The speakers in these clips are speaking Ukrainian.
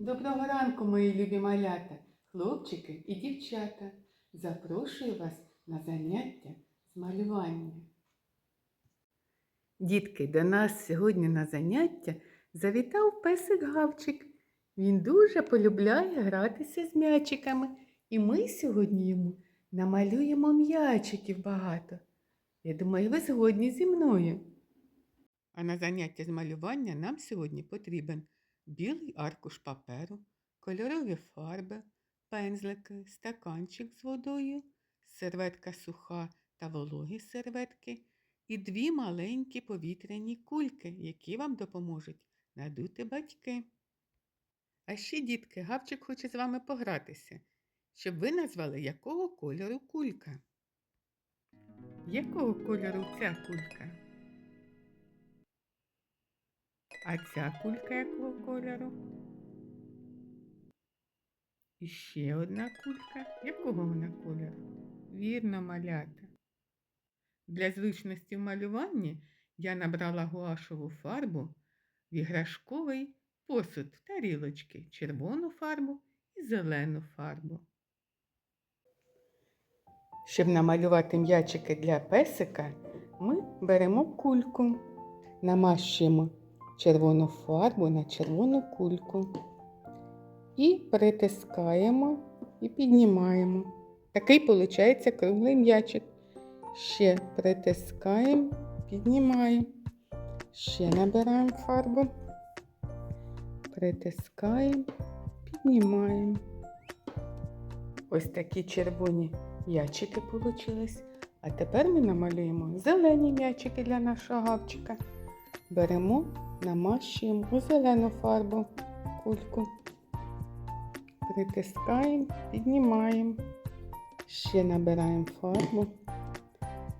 Доброго ранку, мої любі малята, хлопчики і дівчата. Запрошую вас на заняття з малювання. Дітки, до нас сьогодні на заняття завітав песик Гавчик. Він дуже полюбляє гратися з м'ячиками, і ми сьогодні йому намалюємо м'ячиків багато. Я думаю, ви згодні зі мною. А на заняття з малювання нам сьогодні потрібен білий аркуш паперу, кольорові фарби, пензлики, стаканчик з водою, серветка суха та вологі серветки і дві маленькі повітряні кульки, які вам допоможуть надути батьки. А ще, дітки, Гавчик хоче з вами погратися, щоб ви назвали, якого кольору кулька. Якого кольору ця кулька? А ця кулька якого кольору? І ще одна кулька. Якого вона кольору? Вірно, малята. Для зручності в малюванні я набрала гуашову фарбу в іграшковий посуд тарілочки, червону фарбу і зелену фарбу. Щоб намалювати м'ячики для песика, ми беремо кульку, намащуємо червону фарбу на червону кульку і притискаємо і піднімаємо. Такий виходить круглий м'ячик. Ще притискаємо, піднімаємо. Ще набираємо фарбу, притискаємо, піднімаємо. Ось такі червоні м'ячики вийшли. А тепер ми намалюємо зелені м'ячики для нашого гавчика. Беремо, намащуємо у зелену фарбу кульку. Притискаємо, піднімаємо. Ще набираємо фарбу,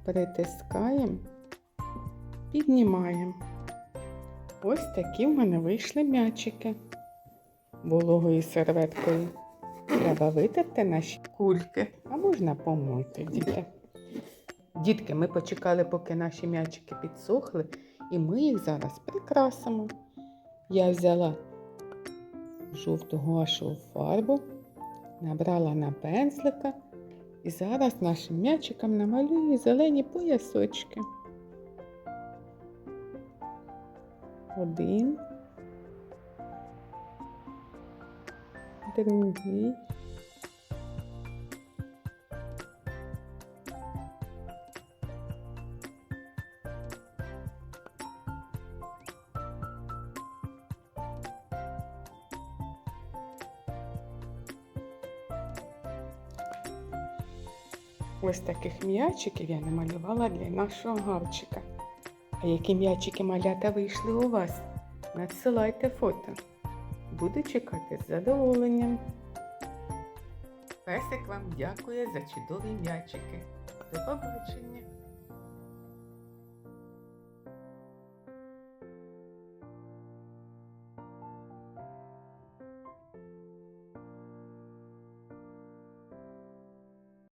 притискаємо, піднімаємо. Ось такі в мене вийшли м'ячики. Вологою серветкою треба витерти наші кульки, а можна помити, діти. Дітки, ми почекали, поки наші м'ячики підсохли, і ми їх зараз прикрасимо. Я взяла жовту гуашеву фарбу, набрала на пензлика і зараз нашим м'ячикам намалюю зелені поясочки. Один. Другий. Ось таких м'ячиків я намалювала для нашого гавчика. А які м'ячики малята вийшли у вас? Надсилайте фото. Буду чекати з задоволенням. Песик вам дякує за чудові м'ячики. До побачення!